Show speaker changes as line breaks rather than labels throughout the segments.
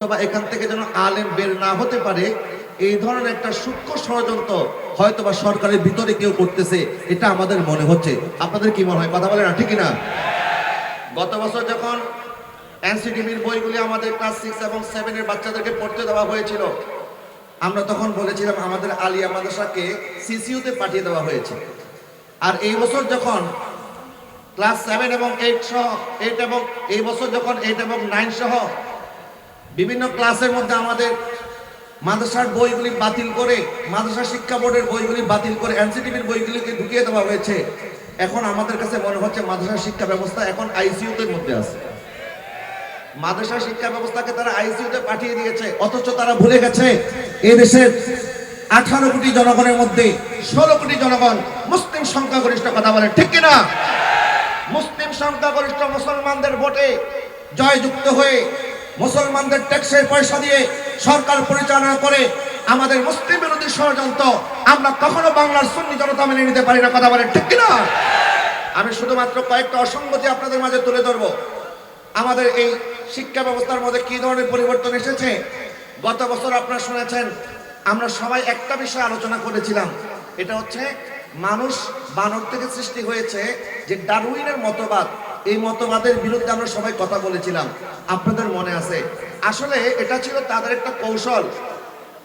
বা এখান থেকে যেন আলেম বের না হতে পারে, এই ধরনের একটা সূক্ষ্ম ষড়যন্ত্র হয়তো বা সরকারের ভিতরে কেউ করতেছে, এটা আমাদের মনে হচ্ছে। আপনাদের কি মনে হয়, কথা বলে না, ঠিক না গত বছর যখন এনসিটিভির বইগুলি আমাদের ক্লাস সিক্স এবং সেভেনের বাচ্চাদেরকে পড়তে দেওয়া হয়েছিল, আমরা তখন বলেছিলাম, আমাদের আলিয়া মাদ্রাসাকে সিসিউতে পাঠিয়ে দেওয়া হয়েছে। আর এই বছর যখন ক্লাস সেভেন এবং এইট সহ, এইট এবং, এই বছর যখন এইট এবং নাইন সহ বিভিন্ন ক্লাসের মধ্যে আমাদের মাদ্রাসার বইগুলি বাতিল করে, মাদ্রাসা শিক্ষা বোর্ডের বইগুলি বাতিল করে, এনসিটিভির বইগুলিকে ঢুকিয়ে দেওয়া হয়েছে। এখন আমাদের কাছে মনে হচ্ছে মাদ্রাসা শিক্ষা ব্যবস্থা এখন আইসিইউতে মধ্যে আছে। মাদ্রাসা শিক্ষা ব্যবস্থাকে তারা আইসিইউতে পাঠিয়ে দিয়েছে, অথচ তারা ভুলে গেছে এই দেশের আঠারো কোটি জনগণের মধ্যে ষোলো কোটি জনগণ মুসলিম সংখ্যাগরিষ্ঠ কথা বলে, ঠিক কিনা? মুসলিম সংখ্যাগরিষ্ঠ মুসলমানদের ভোটে জয়যুক্ত হয়ে মুসলমানদের ট্যাক্সের পয়সা দিয়ে সরকার পরিচালনা করে আমাদের মুসলিম বিরোধী ষড়যন্ত্র, আমরা কখনো বাংলার সুন্নি জনতা মেনে নিতে পারি না, কথা বলে ঠিক কিনা? আমি শুধুমাত্র কয়েকটা অসঙ্গতি আপনাদের মাঝে তুলে ধরবো। আমাদের এই শিক্ষা ব্যবস্থার মধ্যে কি ধরনের পরিবর্তন এসেছে? গত বছর আপনারা শুনেছেন, আমরা সবাই একটা বিষয় আলোচনা করেছিলাম। এটা হচ্ছে, মানুষ বানর থেকে সৃষ্টি হয়েছে যে ডারউইনের মতবাদ। এই মতবাদের বিরুদ্ধে আমরা সবাই কথা বলেছিলাম। আপনাদের মনে আছে? আসলে এটা ছিল তাদের একটা কৌশল।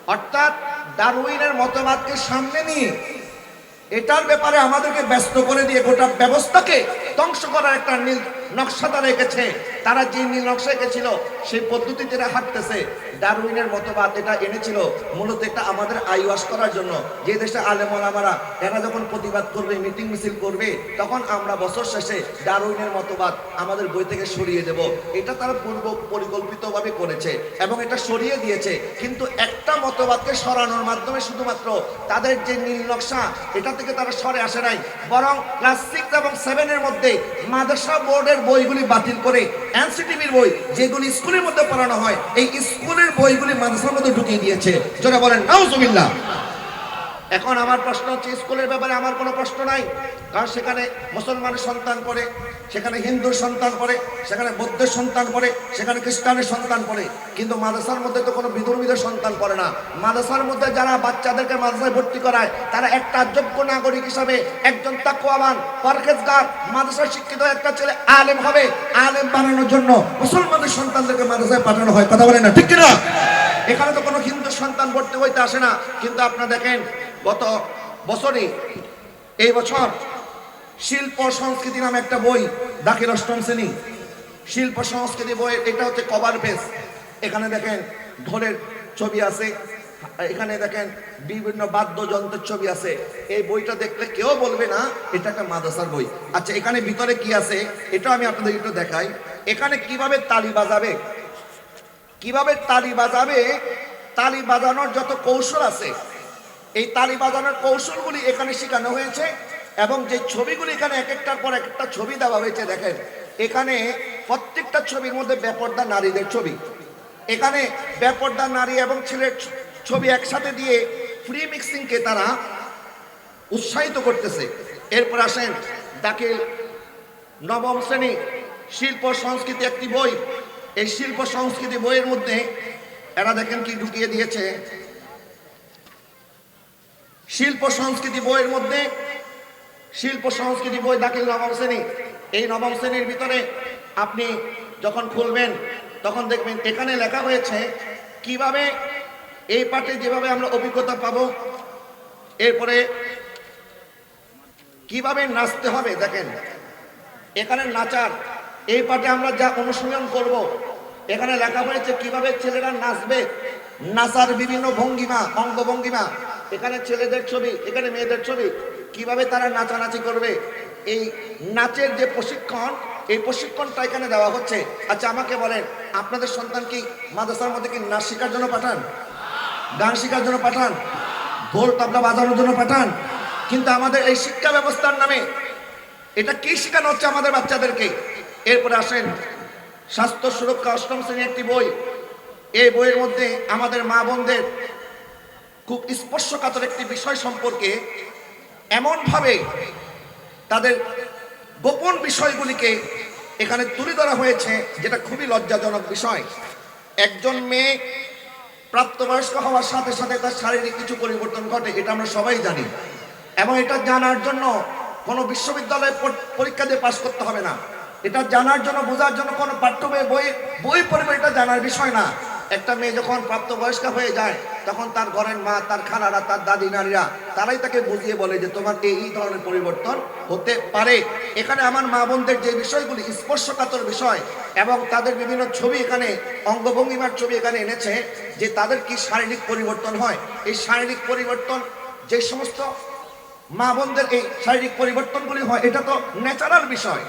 অর্থাৎ ডারউইনের মতবাদকে সামনে নিয়ে এটার ব্যাপারে আমাদেরকে ব্যস্ত করে দিয়ে গোটা ব্যবস্থাকে ধ্বংস করার একটা নীল নকশা তারা এঁকেছে। তারা যে নীল নকশা এঁকেছিল, সেই পদ্ধতিতে এরা হাঁটতেছে, ডারউইনের মতবাদ এটা এনেছিল, মূলত এটা আমাদের আইওয়াস করার জন্য। যে দেশে আলেমলামারা এরা যখন প্রতিবাদ করবে, মিটিং মিছিল করবে, তখন আমরা বছর শেষে ডারউইনের মতবাদ আমাদের বই থেকে সরিয়ে দেব। এটা তারা পূর্ব পরিকল্পিতভাবে করেছে এবং এটা সরিয়ে দিয়েছে। কিন্তু একটা মতবাদকে সরানোর মাধ্যমে শুধুমাত্র তাদের যে নীল নকশা এটা থেকে তারা সরে আসে নাই। বরং ক্লাস সিক্স এবং সেভেনের মধ্যে মাদ্রাসা বোর্ডের বইগুলি বাতিল করে এনসিটিভির বই যেগুলি স্কুলের মধ্যে পড়ানো হয়, এই স্কুলের বইগুলি মাদ্রাসার মধ্যে ঢুকিয়ে দিয়েছে। যারা বলেন, নাউজুবিল্লাহ। এখন আমার প্রশ্ন হচ্ছে, স্কুলের ব্যাপারে আমার কোনো প্রশ্ন নাই। কারণ সেখানে মুসলমানের সন্তান পড়ে সেখানে হিন্দুর সন্তান পড়ে, সেখানে বৌদ্ধের সন্তান পড়ে, সেখানে খ্রিস্টানের সন্তান পড়ে। কিন্তু মাদ্রাসার মধ্যে তো কোনো বিধর্মীদের সন্তান পড়ে না। মাদ্রাসার মধ্যে যারা বাচ্চাদেরকে মাদ্রাসায় ভর্তি করায়, তারা একটা যোগ্য নাগরিক হিসাবে একজন তাকুয়ামান পরখেজগার মাদ্রাসায় শিক্ষিত একটা ছেলে আলেম হবে, আলেম বানানোর জন্য মুসলমানের সন্তানদেরকে মাদ্রাসায় পাঠানো হয়। কথা বলে না, ঠিক কিনা? এখানে তো কোনো হিন্দু সন্তান ভর্তি হইতে আসে না। কিন্তু আপনারা দেখেন, গত বছরে এই বছর শিল্প সংস্কৃতি নামে একটা বই, দাখিল অষ্টম শ্রেণি। শিল্প সংস্কৃতি বই, এটা হচ্ছে কভার পেজ এখানে দেখেন ঢোলের ছবি আছে, এখানে দেখেন বিভিন্ন বাদ্যযন্ত্রের ছবি আছে। এই বইটা দেখলে কেউ বলবে না, এটা একটা মাদ্রাসার বই। আচ্ছা এখানে ভিতরে কি আছে, এটা আমি আপনাদের একটু দেখাই। এখানে কীভাবে তালি বাজাবে? কীভাবে তালি বাজাবে? তালি বাজানোর যত কৌশল আছে, এই তালি বাজানোর কৌশলগুলি এখানে শেখানো হয়েছে। এবং যে ছবিগুলি এখানে এক একটার পর এক একটা ছবি দেওয়া হয়েছে, দেখেন, এখানে প্রত্যেকটা ছবির মধ্যে বেপর্দা নারীদের ছবি। এখানে বেপর্দা নারী এবং ছেলের ছবি একসাথে দিয়ে ফ্রি মিক্সিংকে তারা উৎসাহিত করতেছে। এরপর আসেন দাখিল নবম শ্রেণি, শিল্প সংস্কৃতি একটি বই। এই শিল্প সংস্কৃতি বইয়ের মধ্যে এরা দেখেন কি ঢুকিয়ে দিয়েছে। শিল্প সংস্কৃতি বইয়ের মধ্যে শিল্প সংস্কৃতি বই দাখিল নবম শ্রেণি। এই নবম শ্রেণির ভিতরে আপনি যখন খুলবেন, তখন দেখবেন এখানে লেখা হয়েছে কীভাবে এই পাঠে যেভাবে আমরা অভিজ্ঞতা পাব, এরপরে কীভাবে নাচতে হবে, দেখেন। এখানে নাচার, এই পাঠে আমরা যা অনুশীলন করব, এখানে লেখা হয়েছে কীভাবে ছেলেরা নাচবে। নাচার বিভিন্ন ভঙ্গিমা, অঙ্গভঙ্গিমা। এখানে ছেলেদের ছবি, এখানে মেয়েদের ছবি। কীভাবে তারা নাচানাচি করবে? এই নাচের যে প্রশিক্ষণ, এই প্রশিক্ষণটা এখানে দেওয়া হচ্ছে। আচ্ছা আমাকে বলেন, আপনাদের সন্তান কি মাদ্রাসার মধ্যে কি নাচ শেখার জন্য পাঠান? গান শেখার জন্য পাঠান? ঢোল তবলা বাজানোর জন্য পাঠান? কিন্তু আমাদের এই শিক্ষা ব্যবস্থার নামে এটা কি শেখানো হচ্ছে আমাদের বাচ্চাদেরকে? এরপরে আসেন, স্বাস্থ্য সুরক্ষা অষ্টম শ্রেণির একটি বই। এই বইয়ের মধ্যে আমাদের মা বোনদের খুব স্পর্শকাতর একটি বিষয় সম্পর্কে এমনভাবে তাদের গোপন বিষয়গুলিকে এখানে তুলে ধরা হয়েছে, যেটা খুবই লজ্জাজনক বিষয়। একজন মেয়ে প্রাপ্তবয়স্ক হওয়ার সাথে সাথে তার শারীরিক কিছু পরিবর্তন ঘটে, এটা আমরা সবাই জানি। এবং এটা জানার জন্য কোনো বিশ্ববিদ্যালয়ে পরীক্ষা দিয়ে পাশ করতে হবে না। এটা জানার জন্য, বোঝার জন্য কোনো পাঠ্য বই বই পড়বে, এটা জানার বিষয় না। একটা মেয়ে যখন প্রাপ্তবয়স্ক হয়ে যায়, তখন তার ঘরের মা, তার খালারা, তার দাদি নারীরা তারাই তাকে বুঝিয়ে বলে যে তোমার এই এই ধরনের পরিবর্তন হতে পারে। এখানে আমার মা বোনদের যে বিষয়গুলি, স্পর্শকাতর বিষয় এবং তাদের বিভিন্ন ছবি এখানে, অঙ্গভঙ্গিমার ছবি এখানে এনেছে যে তাদের কি শারীরিক পরিবর্তন হয়। এই শারীরিক পরিবর্তন, যে সমস্ত মা বোনদের এই শারীরিক পরিবর্তনগুলি হয়, এটা তো ন্যাচারাল বিষয়।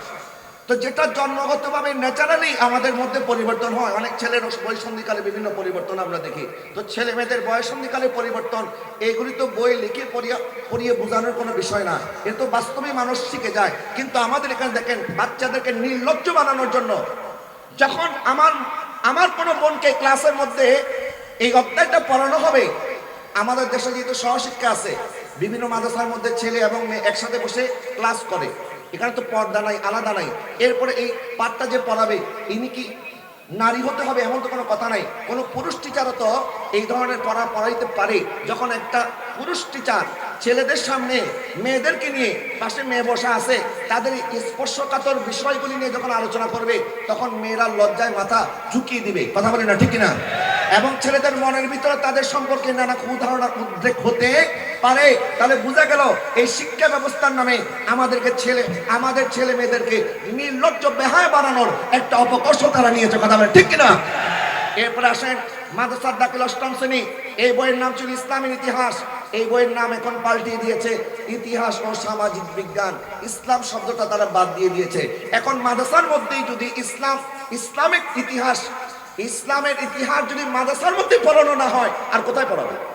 তো যেটা জন্মগতভাবে ন্যাচারালি আমাদের মধ্যে পরিবর্তন হয়, অনেক ছেলের বয়সন্ধিকালে বিভিন্ন পরিবর্তন আমরা দেখি। তো ছেলে মেয়েদের বয়সন্ধিকালে পরিবর্তন এগুলি তো বই লিখে পড়িয়ে পড়িয়ে বোঝানোর কোনো বিষয় না। এটা তো বাস্তবে মানুষ শিখে যায়। কিন্তু আমাদের এখানে দেখেন, বাচ্চাদেরকে নির্লজ্জ বানানোর জন্য যখন আমার আমার কোনো বোনকে ক্লাসের মধ্যে এই অধ্যায়টা পড়ানো হবে, আমাদের দেশে যেহেতু সহশিক্ষা আছে, বিভিন্ন মাদ্রাসার মধ্যে ছেলে এবং মেয়ে একসাথে বসে ক্লাস করে। এখানে তো পর্দা নাই, আলাদা নাই। এরপরে এই পাঠটা যে পড়াবে, ইনি কি নারী হতে হবে এমন তো কোনো কথা নাই। কোনো পুরুষ টিচারও তো এই ধরনের পড়া পড়াইতে পারে। যখন একটা পুরুষ টিচার ছেলেদের সামনে মেয়েদেরকে নিয়ে পাশে মেয়ে বসা আছে, তাদের স্পর্শকাতর বিষয়গুলি নিয়ে যখন আলোচনা করবে, তখন মেয়েরা লজ্জায় মাথা ঝুঁকিয়ে দিবে। কথা বলে না, ঠিক না এবং ছেলেদের মনের ভিতরে তাদের সম্পর্কে নানা কুধারণার উদ্রেক হতে পারে। তাহলে বোঝা গেল, এই শিক্ষা ব্যবস্থার নামে আমাদেরকে ছেলে, আমাদের ছেলে মেয়েদেরকে নির্লজ্জ, বেহায় বানানোর একটা অপকর্ষ তারা নিয়েছে, কথা বলে ঠিক কিনা? এরপরে আসেন মাদ্রাসার দাখিল অষ্টম শ্রেণি। এই বইয়ের নাম ছিল ইসলামের ইতিহাস। এই বইয়ের নাম এখন পাল্টিয়ে দিয়েছে ইতিহাস ও সামাজিক বিজ্ঞান। ইসলাম শব্দটা তারা বাদ দিয়ে দিয়েছে। এখন মাদ্রাসার মধ্যেই যদি ইসলাম, ইসলামিক ইতিহাস ইসলামের ইতিহাস যদি মাদ্রাসার মধ্যে পড়ানো না হয় আর কোথায় পড়াবে?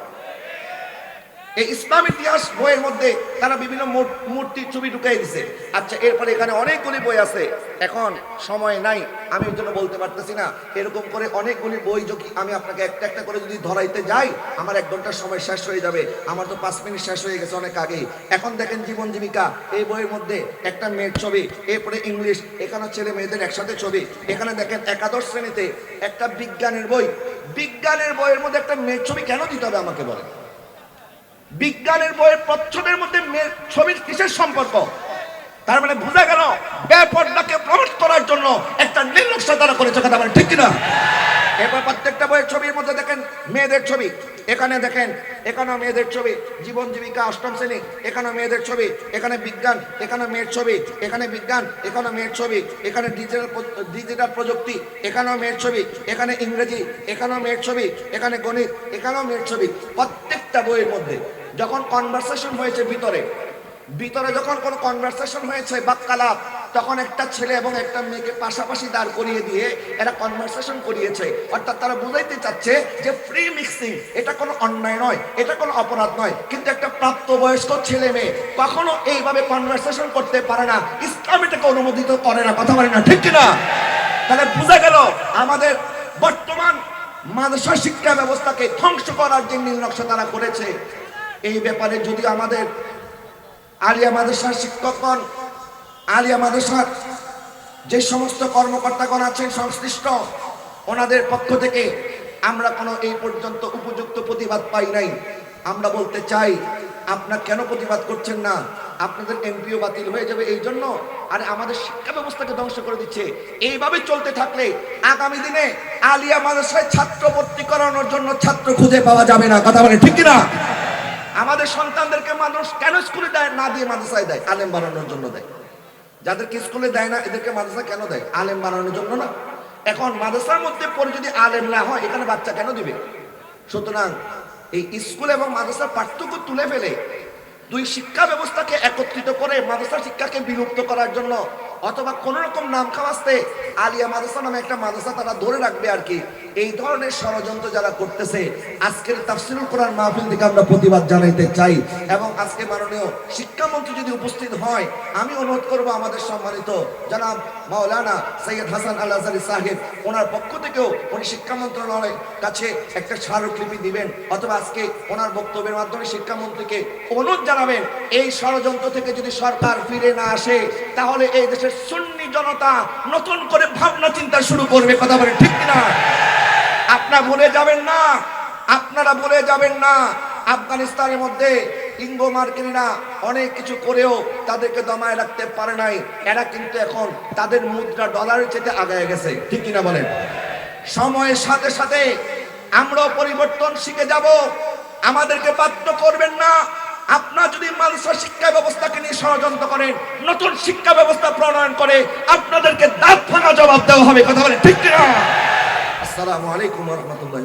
এই ইসলাম ইতিহাস বইয়ের মধ্যে তারা বিভিন্ন মূর- মূর্তির ছবি ঢুকাই দিছে। আচ্ছা এরপরে এখানে অনেকগুলি বই আছে। এখন সময় নাই, আমি ওই জন্য বলতে পারতেছি না। এরকম করে অনেকগুলি বই যদি আমি আপনাকে একটা একটা করে যদি ধরাইতে যাই, আমার এক ঘণ্টার সময় শেষ হয়ে যাবে। আমার তো পাঁচ মিনিট শেষ হয়ে গেছে অনেক আগেই। এখন দেখেন জীবন জীবিকা, এই বইয়ের মধ্যে একটা মেয়ের ছবি, এরপরে ইংলিশ, এখানে ছেলে মেয়েদের একসাথে ছবি। এখানে দেখেন একাদশ শ্রেণীতে একটা বিজ্ঞানের বই। বিজ্ঞানের বইয়ের মধ্যে একটা মেয়ের ছবি কেন দিতে হবে আমাকে বলেন? বিজ্ঞানের বইয়ের প্রচ্ছদের মধ্যে ছবির কিসের সম্পর্ক। তার মানে বোঝা গেল ব্যাপারটাকে প্রমোট করার জন্য একটা নির্লক্ষ্য তারা করেছে, কথা বলে ঠিক কিনা? এরপর প্রত্যেকটা বইয়ের ছবির মধ্যে দেখেন মেয়েদের ছবি, এখানে দেখেন, এখানেও মেয়েদের ছবি, জীবন জীবিকা অষ্টম শ্রেণি এখানে মেয়েদের ছবি, এখানে বিজ্ঞান এখানে মেয়ের ছবি, এখানে বিজ্ঞান এখানে মেয়ের ছবি, এখানে ডিজিটাল ডিজিটাল প্রযুক্তি, এখানেও মেয়ের ছবি, এখানে ইংরেজি, এখানেও মেয়ের ছবি, এখানে গণিত, এখানেও মেয়ের ছবি। প্রত্যেকটা বইয়ের মধ্যে যখন কনভারসেশন হয়েছে ভিতরে ভিতরে যখন কোনো কনভারসেশন হয়েছে বাক্যালাপ তখন একটা ছেলে এবং একটা মেয়েকে পাশাপাশি দাঁড় করিয়ে দিয়ে এরা কনভারসেশন করিয়েছে। অর্থাৎ তারা বুঝাইতে চাচ্ছে যে ফ্রি মিক্সিং এটা কোনো অন্যায় নয়, এটা কোনো অপরাধ নয়। কিন্তু একটা প্রাপ্তবয়স্ক ছেলে মেয়ে কখনো এইভাবে কনভারসেশন করতে পারে না, ইসলাম এটাকে অনুমোদিত করে না, কথা বলে না, ঠিক কিনা? তাহলে বোঝা গেল আমাদের বর্তমান মাদ্রাসা শিক্ষা ব্যবস্থাকে ধ্বংস করার যে নীলনকশা তারা করেছে। এই ব্যাপারে যদি আমাদের আলিয়া মাদ্রাসার শিক্ষকগণ আলিয়া মাদ্রাসার যে সমস্ত কর্মকর্তাগণ আছেন সংশ্লিষ্ট, ওনাদের পক্ষ থেকে আমরা কোনো এই পর্যন্ত উপযুক্ত প্রতিবাদ পাই নাই। আমরা বলতে চাই, আপনার কেন প্রতিবাদ করছেন না? আপনাদের এমপিও বাতিল হয়ে যাবে এই জন্য? আর আমাদের শিক্ষা ব্যবস্থাকে ধ্বংস করে দিচ্ছে। এইভাবে চলতে থাকলে আগামী দিনে আলিয়া মাদ্রাসায় ছাত্র ভর্তি করানোর জন্য ছাত্র খুঁজে পাওয়া যাবে না। কথা বলে ঠিক না আমাদের সন্তানদেরকে মানুষ কেন স্কুলে দেয়? না দিয়ে মাদ্রাসায় দেয়, আলেম বানানোর জন্য দেয়। যাদেরকে স্কুলে দেয় না, এদেরকে মাদ্রাসা কেন দেয়? আলেম বানানোর জন্য না। এখন মাদ্রাসার মধ্যে পড়ে যদি আলেম না হয়, এখানে বাচ্চা কেন দিবে? সুতরাং এই স্কুল এবং মাদ্রাসার পার্থক্য তুলে ফেলে দুই শিক্ষা ব্যবস্থাকে একত্রিত করে মাদ্রাসা শিক্ষাকে বিলুপ্ত করার জন্য অথবা কোন রকম নাম খাওয়াস্তে আলিয়া মাদ্রাসা নামে একটা মাদ্রাসা তারা ধরে রাখবে আর কি। এই ধরনের ষড়যন্ত্র যারা করতেছে, আজকের তাফসিরুল কোরআন মাহফিল থেকে আমরা প্রতিবাদ জানাইতে চাই এবং আজকে মাননীয় শিক্ষামন্ত্রী যদি উপস্থিত হয়, আমি অনুরোধ করব আমাদের সম্মানিত জনাব মাওলানা সৈয়দ হাসান আল আজারি সাহেব, ওনার পক্ষ থেকেও উনি শিক্ষা মন্ত্রণালয়ের কাছে একটা স্মারকলিপি দিবেন অথবা আজকে ওনার বক্তব্যের মাধ্যমে শিক্ষামন্ত্রীকে অনুরোধ জানাবেন, এই ষড়যন্ত্র থেকে যদি সরকার ফিরে না আসে, তাহলে এই দেশের সুন্নি জনতা নতুন করে ভাবনা চিন্তা শুরু করবে, কথা বলে ঠিক না
আপনারা ভুলে যাবেন না, আপনারা ভুলে যাবেন না। আফগানিস্তানের মধ্যে ইঙ্গো মার্কিনীরা অনেক কিছু করেও তাদেরকে দমায় রাখতে পারে নাই। এরা কিন্তু এখন তাদের মুদ্রা ডলারের চেয়ে আগায় গেছে, ঠিক কিনা বলেন? সময়ের সাথে সাথে আমরাও পরিবর্তন শিখে যাব। আমাদেরকে বাধ্য করবেন না আপনার যদি মানুষের শিক্ষা ব্যবস্থাকে নিয়ে ষড়যন্ত্র করেন, নতুন শিক্ষা ব্যবস্থা প্রণয়ন করে, আপনাদেরকে দাঁত ভাঙা জবাব দেওয়া হবে। কথা বলে ঠিক না
আসসালামু আলাইকুম রহমতুল্লাহ